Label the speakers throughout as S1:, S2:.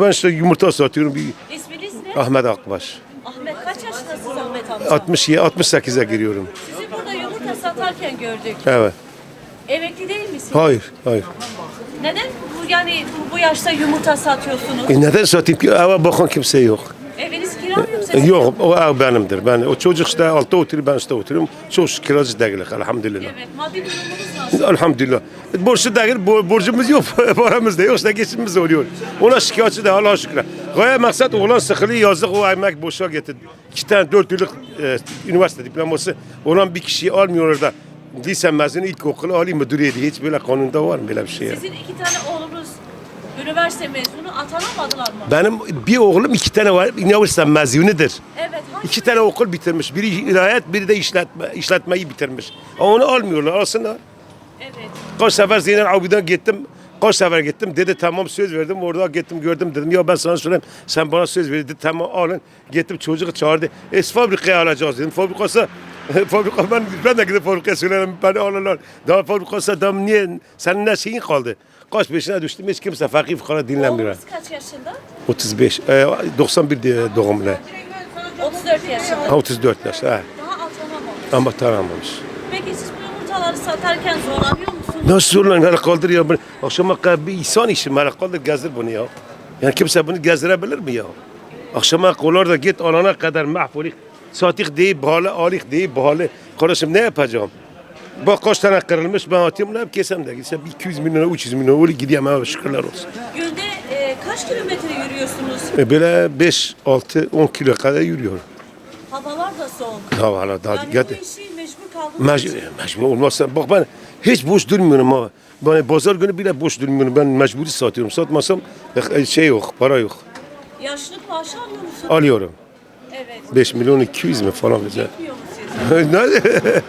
S1: Ben işte yumurta satıyorum. Bir
S2: İsminiz ne?
S1: Ahmet Akbaş.
S2: Ahmet kaç yaşındasınız Ahmet amca?
S1: 60 68'e giriyorum.
S2: Sizi burada yumurta satarken gördük.
S1: Evet.
S2: Emekli değil misiniz?
S1: Hayır, hayır.
S2: Neden bu yani bu, bu yaşta yumurta satıyorsunuz?
S1: E neden satayım ki? Eve bakan kimse yok. E yok, o ev benimdir. Ben o çocuk işte altta oturuyor, ben üstte oturuyorum. Çok kiracı değiliz elhamdülillah.
S2: Evet, maddi durumunuz nasıl?
S1: Elhamdülillah. Borçlu değil, bo- borcumuz yok, paramız da yok, işte geçimimiz oluyor. Ona şikayetçi de Allah'a şükür. Gaye maksat oğlan sıkılıyor, yazık o emek boşa getirdi. İki tane dört yıllık e, üniversite diploması olan bir kişiyi almıyorlar da lise mezunu ilkokulu alayım müdüriyeti. Hiç böyle kanunda var mı böyle bir şey?
S2: Sizin iki tane oğlunuz üniversite mezunu atanamadılar mı?
S1: Benim bir oğlum iki tane var, üniversite mezunudur.
S2: Evet, hangi?
S1: İki tane okul bitirmiş. Biri ilahiyat, biri de işletme, işletmeyi bitirmiş. Ama onu almıyorlar, alsınlar.
S2: Evet.
S1: Kaç sefer Zeynel Abi'den gittim. Kaç sefer gittim. Dedi tamam söz verdim. Orada gittim gördüm dedim. Ya ben sana söyleyeyim. Sen bana söz verdin. Dedi, tamam alın. Gittim çocuğu çağırdı. Es fabrikaya alacağız dedim. Fabrikası fabrika ben, ben de gidip fabrikaya söylerim. Beni alırlar. Daha fabrikası adam niye? Senin ne şeyin kaldı? Kaç peşine düştüm. Hiç kimse fakir fukara dinlemiyor.
S2: Oğlunuz kaç yaşında?
S1: 35. E, 91 diye doğumlu.
S2: 34 yaşında.
S1: Ha, 34 yaş. Ha.
S2: Daha atanamamış.
S1: Ama tanımamış.
S2: Peki siz bu yumurtaları satarken zorlanıyor musunuz?
S1: Nasıl lan hele kaldır ya bunu. Akşama kadar bir insan işi hele kaldır gezdir bunu ya. Yani kimse bunu gezdirebilir mi ya? Akşama kadar da git alana kadar mahvolik. Satik değil, pahalı, alik değil, pahalı. Kardeşim ne yapacağım? Bak kaç tane kırılmış ben atıyorum ne yap kesem de. Gitse bir 200 milyon, 300 milyon öyle gidiyorum abi şükürler olsun.
S2: Günde e, kaç kilometre yürüyorsunuz?
S1: E böyle 5, 6, 10 kilo kadar yürüyor.
S2: Havalar da soğuk.
S1: Havalar daha
S2: Yani
S1: yani
S2: bu işi mecbur kaldığınız
S1: Mecbur,
S2: için.
S1: mecbur olmazsa bak ben hiç boş durmuyorum ha. Ben pazar günü bile boş durmuyorum. Ben mecburi satıyorum. Satmasam e, şey yok, para yok.
S2: Yaşlık maaşı alıyor musunuz?
S1: Alıyorum.
S2: Evet.
S1: 5 milyon 200 mi falan bize.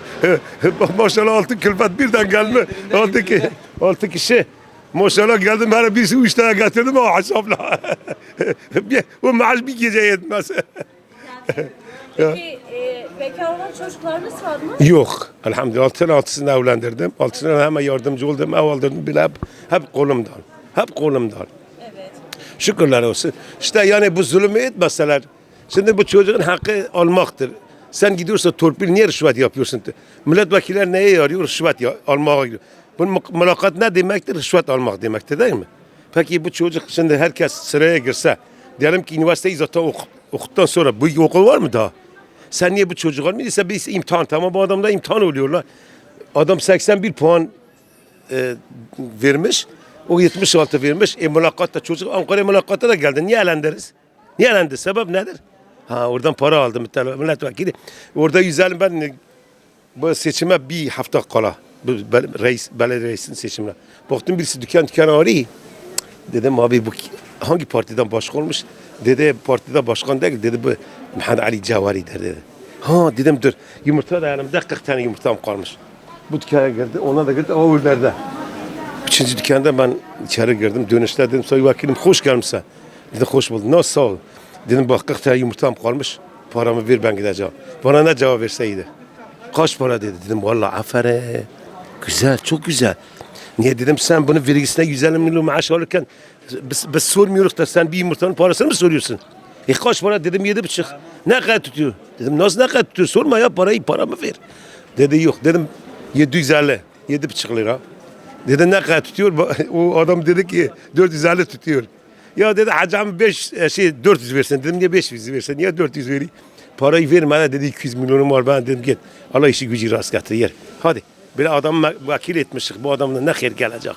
S1: Maşallah altı külfet birden gelme. Altı, ki, altı kişi. Maşallah geldim her birisi üç tane getirdim ama hesapla. O maaş bir gece yetmez.
S2: Peki e, bekar olan çocuklarınız var mı?
S1: Yok. Elhamdülillah. Altını altısını evlendirdim. Altısına hemen yardımcı oldum. Ev aldırdım bile hep, hep kolumdan. Hep kolumdan.
S2: Evet.
S1: Şükürler olsun. İşte yani bu zulmü etmeseler. Şimdi bu çocuğun hakkı almaktır. Sen gidiyorsa torpil niye rüşvet yapıyorsun? Milletvekiller neye yarıyor? Rüşvet ya, almaya gidiyor. Bu mü- mülakat ne demektir? Rüşvet almak demektir değil mi? Peki bu çocuk şimdi herkes sıraya girse, diyelim ki üniversiteyi zaten ok, okuduktan sonra bu okul var mı daha? Sen niye bu çocuk almıyorsa biz imtihan tamam bu adamda imtihan oluyorlar. Adam 81 puan e, vermiş. O 76 vermiş. E mülakatta çocuk Ankara mülakatta da geldi. Niye elendiriz? Niye elendi? Sebep nedir? Ha oradan para aldı mütele- milletvekili. Orada yüzelim ben bu seçime bir hafta kala. Reis, belediye reisinin seçimine. Baktım birisi dükkan dükkan arıyor. Dedim abi bu hangi partiden başkan olmuş? Dedi partide başkan değil. Dedi bu Muhammed Ali Cevari'dir dedi. Ha dedim dur. Yumurta da yanımda 40 tane yumurtam kalmış. Bu dükkana girdi. Ona da girdi. O nerede? Üçüncü dükkanda ben içeri girdim. Dönüşte dedim sayın vakilim hoş gelmişsin. Dedi hoş buldum. Nasıl sağ ol. Dedim bak 40 tane yumurtam kalmış. Paramı ver ben gideceğim. Bana ne cevap verseydi. Kaç para dedi. Dedim vallahi aferin. Güzel çok güzel. Niye dedim sen bunun vergisine 150 milyon maaş alırken biz, biz sormuyoruz da sen bir yumurtanın parasını mı soruyorsun? E kaç para dedim yedi buçuk. Ne kadar tutuyor? Dedim nasıl ne kadar tutuyor? Sorma ya parayı paramı ver. Dedi yok dedim 750. Yedi buçuk lira. Dedi ne kadar tutuyor? O adam dedi ki 450 tutuyor. Ya dedi hacam 5 şey 400 versin. Dedim niye 500 versin? Niye 400 vereyim? Parayı verme dedi 200 milyonum var. Ben dedim git. Allah işi gücü rast getir yer. Hadi. Böyle adam vakil etmişik. Bu adamla ne hayır gelecek.